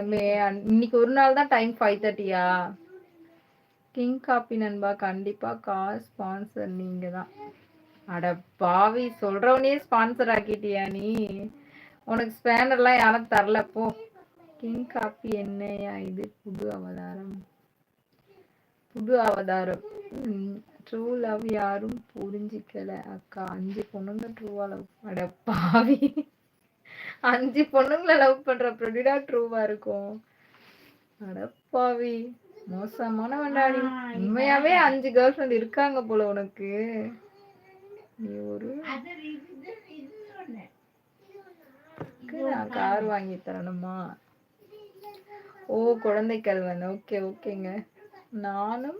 இன்னைக்கு ஒரு நாள் தான் டைம் ஃபைவ் தேர்ட்டியா கிங் காப்பி நண்பா கண்டிப்பா கார் ஸ்பான்சர் நீங்க தான். அட பாவி சொல்றவனே ஸ்பான்சர் ஆக்கிட்டியா நீ? உனக்கு ஸ்பேனர்லாம் யாரும் தரல போ. கிங் காப்பி என்னையா இது? புது அவதாரம். புது அவதாரம். ட்ரூ லவ் யாரும் புரிஞ்சிக்கல அக்கா. அஞ்சு பொண்ணுங்க ட்ரூவா லவ் அட பாவி. அஞ்சு பொண்ணுங்களை லவ் பண்ற ப்ரொடிடா ட்ரூவா இருக்கும்? அடப்பாவி மோசமான வண்டாடி. உண்மையாவே அஞ்சு கேர்ள் ஃப்ரெண்ட் இருக்காங்க போல உனக்கு. நீ ஒரு நான் கார் வாங்கி தரணுமா? ஓ குழந்தை கல்வன். ஓகே ஓகேங்க நானும்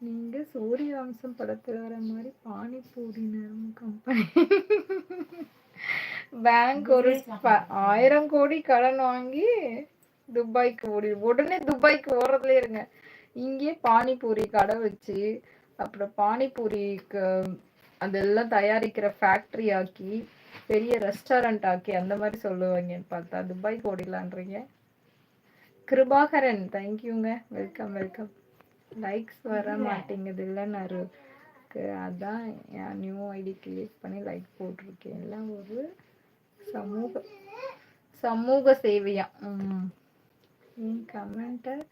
நீங்க சூரிய வம்சம் படத்துல வர மாதிரி பானிபூரி நேரம் கம்பெனி பேங்க் ஒரு ஆயிரம் கோடி கடன் வாங்கி துபாய்க்கு ஓடி உடனே துபாய்க்கு ஓடுறதுல இருங்க. இங்கே பானிபூரி கடை வச்சு அப்புறம் பானிபூரிக்கு அதெல்லாம் தயாரிக்கிற ஃபேக்ட்ரி ஆக்கி பெரிய ரெஸ்டாரண்ட் ஆக்கி அந்த மாதிரி சொல்லுவாங்கன்னு பார்த்தா துபாய்க்கு ஓடிடலான்றீங்க. கிருபாகரன் தேங்க்யூங்க வெல்கம் வெல்கம் லைக்ஸ் வர மாட்டேங்குது இல்லைன்னு அதான் என் நியூ ஐடி கிரியேட் பண்ணி லைக் போட்டிருக்கேன். எல்லாம் ஒரு சமூக சமூக சேவையா. ம். கமெண்ட்டை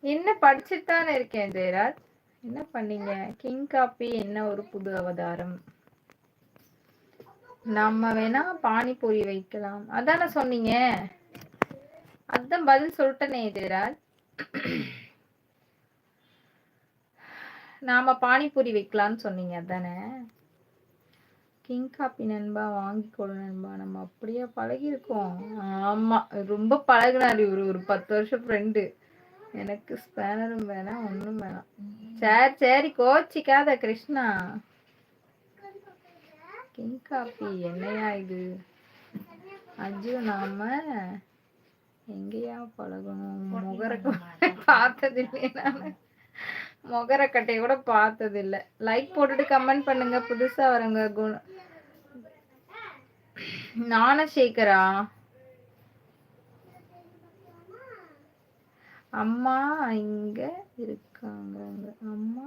என்ன படிச்சுட்டு தானே இருக்கேன் ஜெயராஜ்? என்ன பண்ணீங்க? கிங் காப்பி என்ன ஒரு புது அவதாரம்? நம்ம வேணா பானிபூரி வைக்கலாம். அதானே சொன்னீங்க. அதான் பதில் சொல்லிட்டேனே ஜெயராஜ். நாம பானிபூரி வைக்கலாம்னு சொன்னீங்க அதானே? கிங் காப்பி நண்பா வாங்கி கொடு நண்பா. நம்ம அப்படியே பழகிருக்கோம். ஆமா ரொம்ப பழகினாரு இவரு ஒரு பத்து வருஷம் ஃப்ரெண்டு எனக்கு ஸ்பேனரும் வேணாம் ஒன்றும் வேணாம். சரி சரி கோச்சிக்காத கிருஷ்ணா. கிங் காப்பி என்னையா இது? அஜு நாம எங்கேயா பழகணும்? முகரக்கு பார்த்தது இல்லையே நான். முகரக்கட்டையை கூட பார்த்தது இல்லை லைக் போட்டுட்டு கமெண்ட் பண்ணுங்க. புதுசா வரவங்க குண ஞானசேகரா? அம்மா இங்க இருக்காங்க அம்மா?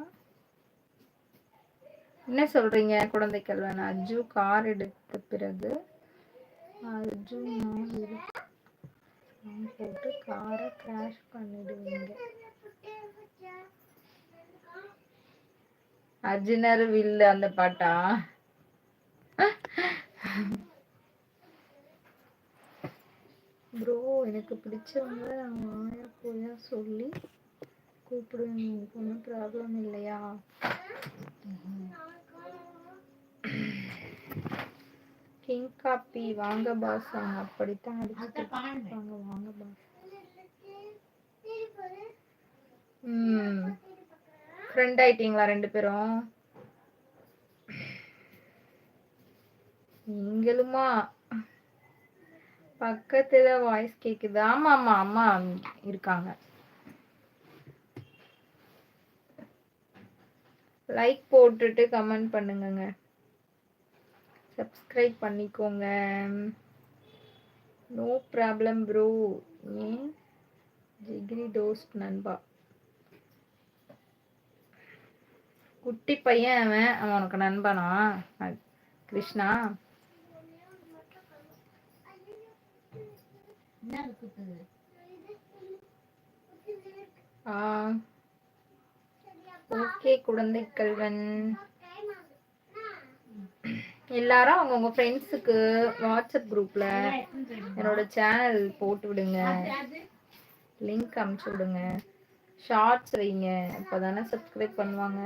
என்ன சொல்றீங்க குழந்தை கல்வன் அஜு கார் எடுத்த பிறகு? அஜு நான் போட்டு காரை கிராஷ் பண்ணிடுவீங்க. அர்ஜுனர் வில்லு அந்த பாட்டா? ப்ரோ எனக்கு பிடிச்சவங்க ஆயா போயா சொல்லி கூப்பிடுவேன் ஒன்றும் ப்ராப்ளம் இல்லையா? கிங் காப்பி வாங்க பாஸ் அவங்க அப்படித்தான் அடிச்சுட்டு வாங்க வாங்க பாஸ் ம். ஃப்ரெண்ட் ஆயிட்டீங்களா ரெண்டு பேரும்? நீங்களுமா? பக்கத்துல வாய்ஸ் கேக்குது. ஆமா ஆமா அம்மா இருக்காங்க. லைக் போட்டுட்டு கமெண்ட் பண்ணுங்க சப்ஸ்கிரைப் பண்ணிக்கோங்க. நோ ப்ராப்ளம் ப்ரோ ஏன்? ஜிகிரி டோஸ்ட் நண்பா. குட்டி பையன் அவன் அவன் உனக்கு நண்பனா? கிருஷ்ணா? ஓகே குழந்தை கல்வன் எல்லாரும் அவங்கவுங்க ஃப்ரெண்ட்ஸுக்கு வாட்ஸ்அப் குரூப்ல என்னோட சேனல் போட்டு விடுங்க. லிங்க் அமுச்சு விடுங்க. ஷார்ட்ஸ் வைங்க. அப்போதானே சப்ஸ்கிரைப் பண்ணுவாங்க.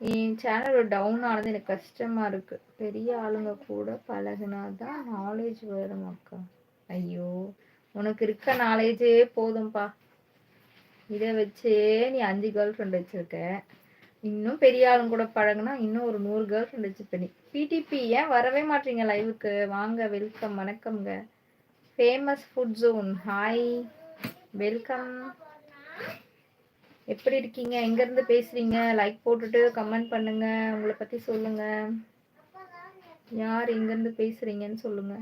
என் சேனல் டவுன் ஆனது எனக்கு கஷ்டமா இருக்கு. பெரிய ஆளுங்க கூட பழகுனாதான் நாலேஜ் வரும் அக்கா. ஐயோ உனக்கு இருக்க நாலேஜே போதும்பா. இதை வச்சே நீ அஞ்சு கேர்ள் ஃப்ரெண்ட் வச்சிருக்க. இன்னும் பெரிய ஆளுங்க கூட பழகுனா இன்னும் ஒரு நூறு கேர்ள் ஃப்ரெண்ட் வச்சுப்ப நீ. பிடிபி ஏன் வரவே மாட்டீங்க லைவுக்கு வாங்க வெல்கம் வணக்கம்ங்க. Famous food zone hi welcome எப்படி இருக்கீங்க? எங்கேருந்து பேசுறீங்க? லைக் போட்டுட்டு கமெண்ட் பண்ணுங்க. உங்களை பற்றி சொல்லுங்க. யார் எங்கேருந்து பேசுறீங்கன்னு சொல்லுங்க.